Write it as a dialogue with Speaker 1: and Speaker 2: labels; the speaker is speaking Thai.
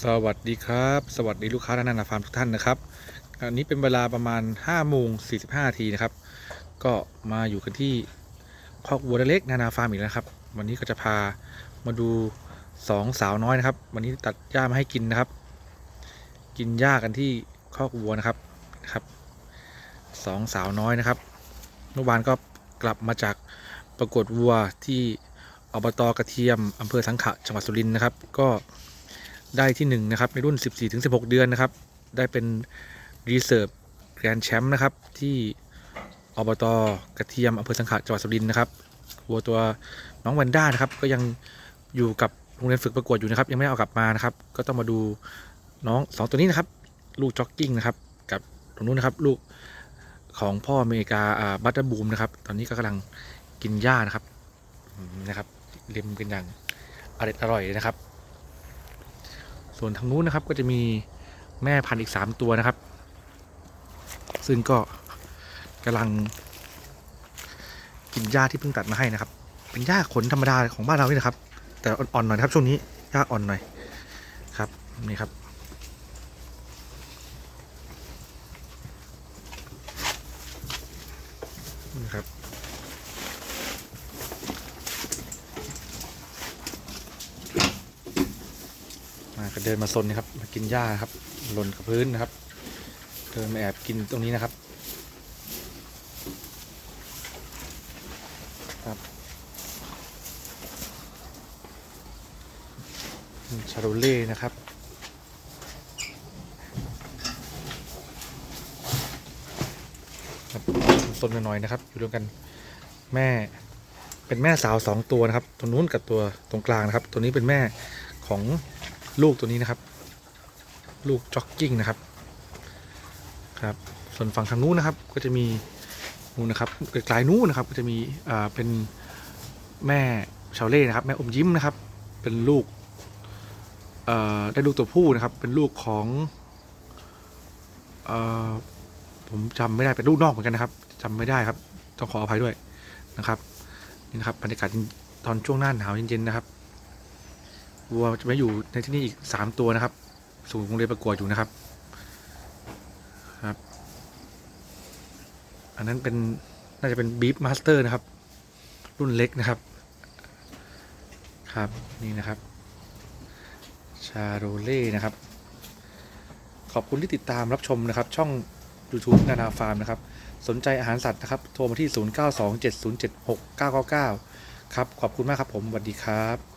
Speaker 1: สวัสดีครับ สวัสดีลูกค้าและนานาฟาร์มทุกท่านนะครับอันนี้เป็นเวลาประมาณ5โมง45นาทีนะครับ ก็มาอยู่กันที่คอกวัวเล็กนานาฟาร์มอีกแล้วนะครับ วันนี้ก็จะพามาดูสองสาวน้อยนะครับ วันนี้ตัดหญ้ามาให้กินนะครับ กินหญ้ากันที่คอกวัวนะครับนะครับสองสาวน้อยนะครับเมื่อวานก็กลับมาจากประกวดวัวที่อบตกระเทียมอำเภอสังขะจังหวัดสุรินทร์นะครับ ก็ ได้ที่1นะครับในรุ่น 14-16 เดือนนะครับ ได้เป็นรีเซิร์ฟแกรนแชมป์นะครับ ที่อบตกระเทียมอำเภอสังขะจังหวัดสุรินทร์นะครับวัวตัวน้องวันด้านะครับ ก็ยังอยู่กับโรงเรียนฝึกประกวดอยู่นะครับ ยังไม่ได้เอากลับมานะครับ ก็ต้องมาดูน้องสองตัวนี้นะครับ ลูกจ็อกกิ้งนะครับ กับตรงนู้นนะครับ ลูกของพ่ออเมริกาอ่าบัตเตอร์บูมนะครับ ตอนนี้ก็กำลังกินหญ้านะครับนะครับเล็มกันอย่างอร่อยอร่อยเลยนะครับ ส่วนทางนู้นนะครับก็จะมีแม่พันธุ์อีก3ตัวนะครับ ซึ่งก็กำลังกินหญ้าที่เพิ่งตัดมาให้นะครับ เป็นหญ้าขนธรรมดาของบ้านเรานี่นะครับ แต่อ่อนๆหน่อยครับช่วงนี้หญ้าอ่อนหน่อยครับนี่ครับ นี่ครับ มา ก็เดินมาซนนะครับ มากินหญ้าครับ หล่นกับพื้นนะครับ เดินมาแอบกินตรงนี้นะครับ ครับชาโรเล่นะครับครับซนกันหน่อยนะครับ อยู่รวมกันแม่เป็นแม่สาวสองตัวนะครับตรงนู้นกับตัวตรงกลางนะครับ ตัวนี้เป็นแม่ของ ลูกตัวนี้นะครับ ลูกจ็อกกิ้งนะครับครับ ส่วนฝั่งทางนู้นนะครับ ก็จะมีนู้นนะครับไกลๆนู้นนะครับ ก็จะมีอ่าเป็นแม่ชาวเล่นะครับ แม่อมยิ้มนะครับ เป็นลูกเอ่อได้ลูกตัวผู้นะครับ เป็นลูกของเอ่อผมจำไม่ได้เป็นลูกนอกเหมือนกันนะครับจำไม่ได้ครับ ต้องขออภัยด้วยนะครับนี่นะครับบรรยากาศตอนช่วงหน้าหนาวเย็นๆนะครับ วัวจะมาอยู่ในที่นี่อีกสามตัวนะครับ สู่โรงเรียนประกวดอยู่นะครับครับ อันนั้นเป็นน่าจะเป็นบีฟมาสเตอร์นะครับ รุ่นเล็กนะครับ ครับนี่นะครับ ชาโรเล่นะครับ ขอบคุณที่ติดตามรับชมนะครับ ช่อง YouTube นานาฟาร์มนะครับ สนใจอาหารสัตว์นะครับ โทรมาที่ 0927076999 ครับ ขอบคุณมากครับผมสวัสดีครับ